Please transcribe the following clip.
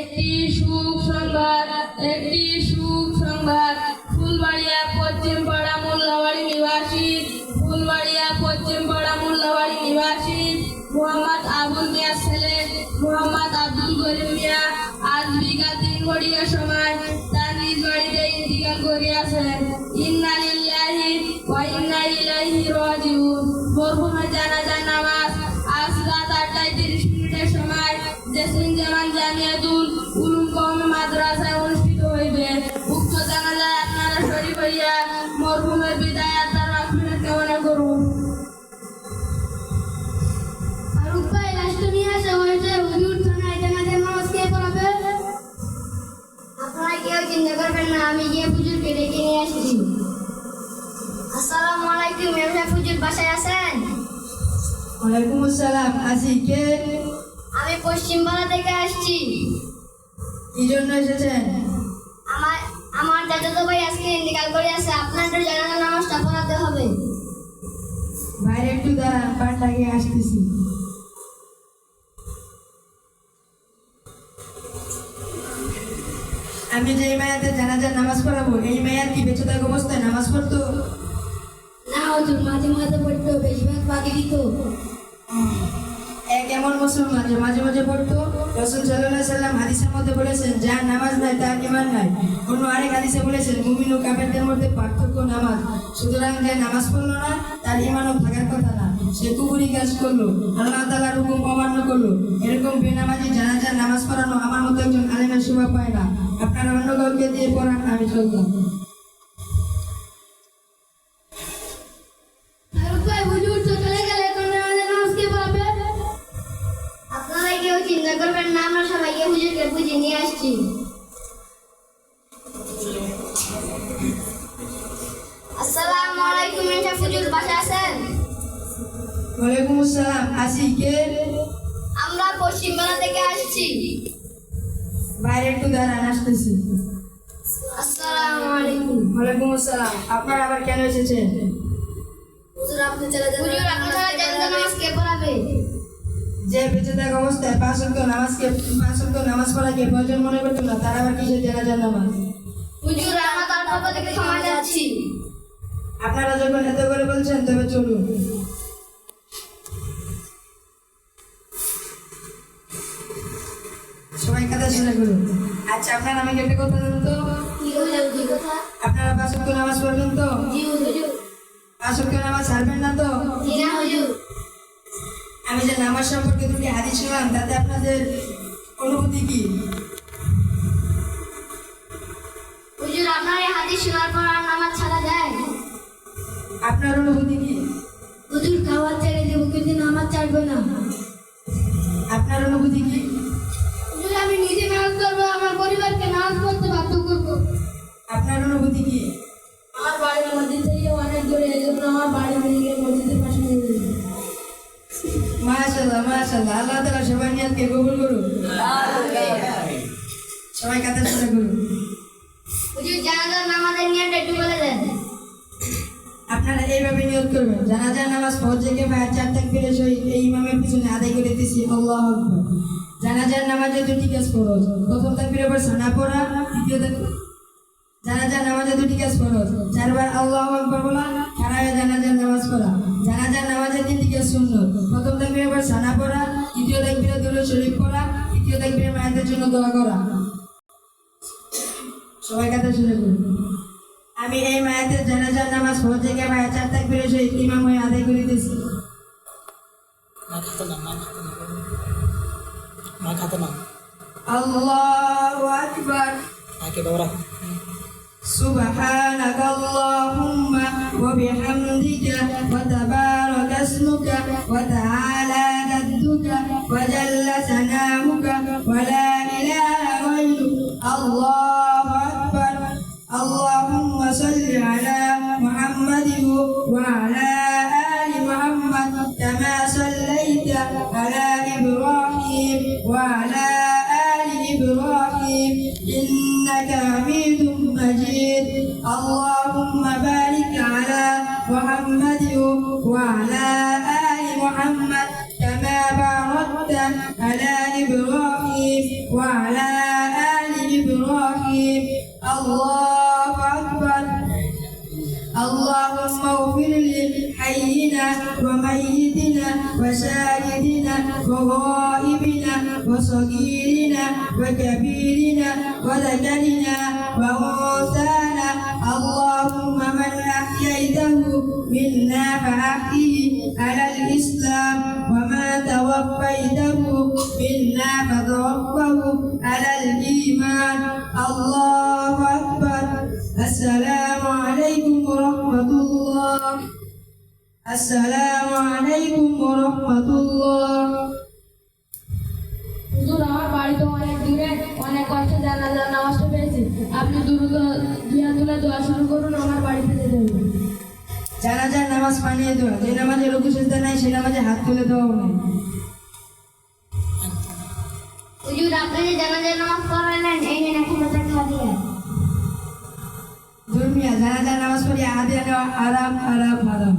একটি সুখ সংবাদ, একটি সুখ সংবাদ। ফুলবাড়িয়া পশ্চিম পাড়া মোল্লাবাড়ি নিবাসী, ফুলবাড়িয়া পশ্চিম পাড়া মোল্লাবাড়ি নিবাসী। মোহাম্মদ আবুল মিয়ার ছেলে, মোহাম্মদ আব্দুল করিম মিয়া। আজ বিকাল তিন ঘটিকার সময় তার নিজ বাড়িতে ইন্তিকাল করিয়াছেন ইন্না লিল্লাহি ওয়া ইন্না ইলাইহি রাজিউন। মরহুমের জানাজার নামাজ, আজ রাত আটটায় তিরিশ জেসিন জামান জামিয়াতুল উলুম কওমি মাদ্রাসায় অনুষ্ঠিত হইবে। উক্ত জানাজায় আপনারা শরীফ হইয়া মরহুমের বিদায় আত্মার মাগফিরাত কামনা করুন। ফারুক ভাই নিয়ে আসা হয়েছে হুজুর থানায় জানাজার নামাজ কে পড়াবে? আপনারা কেউ চিন্তা করবেন না আমি গিয়ে হুজুরকে ডেকে নিয়ে আসছি। আসসালামু আলাইকুম মেমসাহেব হুজুর বাসায় আছেন? ওয়ালাইকুম আসসালাম আসি কে? আমি পশ্চিমবাংলা থেকে আসছি। কি জন্য এসেছেন? আমার আমার চাচাতো ভাই আজকে ইন্তেকাল করে আছে আপনাদের জানাজার নামাজটা পড়াতে হবে। বাইরে একটু দাঁড়ান পাট লাগিয়ে আসতেছি। আমি যে মেয়াতে জানাজার নামাজ পড়াবো এই মেয়ার কি বেঁচে থাকা অবস্থায় নামাজ পড়তো? না হুজুর মাঝে মাঝে পড়তো বেশিরভাগ বাকি দিত। এমন মুসলমান যে মাঝে মাঝে পড়তো। রসুল সাল্লাহ সাল্লাম হাদিসের মধ্যে বলেছেন, যার নামাজ নাই, তার ইমান নাই। অন্য আরেক হাদিসে বলেছেন, মুমিন ও কাফেরদের মধ্যে পার্থক্য নামাজ। সুতরাং যে নামাজ পড়ল না, তার ইমানও থাকার কথা না। সে কুকুরি কাজ করল, আল্লাহ তালার হুকুম অমান্য করল। এরকম বেনামাজি জানাজার নামাজ পড়ানো আমার মতো একজন আলিমের শোভা পায় না। আপনারা অন্য কাউকে দিয়ে পড়ান, আমি চলতাম। বুঝিয়ে আসসালামু আলাইকুম এটা হুজুর বাসা আছেন? ওয়ালাইকুম আসসালাম। আসি কে? আমরা পশ্চিমবাংলা থেকে আসছি। বাইরে একটু দাঁড়ান আসতেছি। আসসালামু আলাইকুম। ওয়ালাইকুম আসসালাম। আপনারা আবার কেন এসেছেন? হুজুর আপনি চলে যান হুজুর আপনারা জানাজা নামাজ পড়াবে। যে বেঁচে থাকা অবস্থায় পাঁচ অক্ট নামাজকে পাঁচ অক্ট নামাজ পড়াকে প্রয়োজন মনে করতো না? তারা আবার কিসের জানাজার নামাজ? হুজুর আমরা তার পক্ষ থেকে ক্ষমা যাচ্ছি আপনারা যখন এত করে বলছেন তবে চলুন। সবাই কথা শুনে করুন আচ্ছা আপনার আমাকে একটা কথা বলুন তো। আপনারা পাঁচ অক্ট নামাজ পড়বেন তো? পাঁচ অক্ট নামাজ ছাড়বেন না তো? জি না হুজুর। আমি যে নামাজ সম্পর্কে দুটি হাদিস শুনলাম তাতে আপনাদের অনুভূতি কি? হুজুর আপনার এই হাদিস শোনার পর আর নামাজ ছাড়া যায় আপনার অনুভূতি কি? হুজুর খাবার ছেড়ে দেবো কিন্তু নামাজ ছাড়বে না। আপনার অনুভূতি কি? হুজুর আমি নিজে নামাজ করব আমার নিয়তকে কবুল করুন সবাই কাতে শুনে করুন হুজুর জানাজার নামাজের নিয়মটা একটু বলে দেন। আপনারা এইভাবে নিয়ত করবেন। জানাজার নামাজ ফজরকে ভাই চার তাকবীরের সহিত এই ইমামের পিছনে আদায় করে দিছি আল্লাহু আকবার। জানাজার নামাজে দুটি কাজ ফরজ। প্রথম তাকবীরের পর সানা পড়া দ্বিতীয় জানাজার নামাজে দুটি কাজ ফরজ। চারবার আল্লাহু আকবার বলা খারাপে জানাজার নামাজ পড়া। জানাজার নামাজে তিনটি কাজ সুন্নত। প্রথম তাকবীরের পর সানা পড়া দ্বিতীয় তাকবীরে দুরূদ শরীফ পড়া তৃতীয় তাকবীরে মায়েদের জন্য দোয়া করা সবাই কথা শুনে করুন আমি এই মায়াতের জানাজার নামাজ ফজর থেকে মায়ের চার তাকবীরের সহিত ইমাম হয়ে আদায় করিতেছি মা খাতে নাম মা খাতে নাম মা খাতে নাম আল্লাহু আকবার মাকে বাবা سبحانك اللهم وبحمدك وتبارك اسمك وتعالى محمد وعلى آل محمد كما باركت على إبراهيم وعلى الله أكبر. اللهم اغفر لحينا وميتنا وشاهدنا وغائبنا وصغيرنا وكبيرنا وذكرنا وأنثانا اللهم من أحييته منا فأحيه على الإسلام وما توفيته منا فتوفه على الإيمان. الله أكبر. السلام عليكم ورحمة الله. السلام عليكم ورحمة الله. হুজুর আমার বাড়ি তো অনেক দূরে অনেক কষ্টে জানাজার নামাজটা পেয়েছি আপনি দ্রুত দিয়া তুলে দোয়া শুরু করুন আমার বাড়িতে যেতে হবে জানাজার নামাজ পানিয়ে দেওয়া যে নামাজে রুকু সেজদা নাই সে নামাজে হাত তুলে দেওয়াও নাই। হুজুর আপনি যে জানাজার নামাজ পড়ালেন এই নিয়ে নাকি মজা খাদিয়া জানাজার নামাজ পড়ি আদে আরাম আরাম আরাম।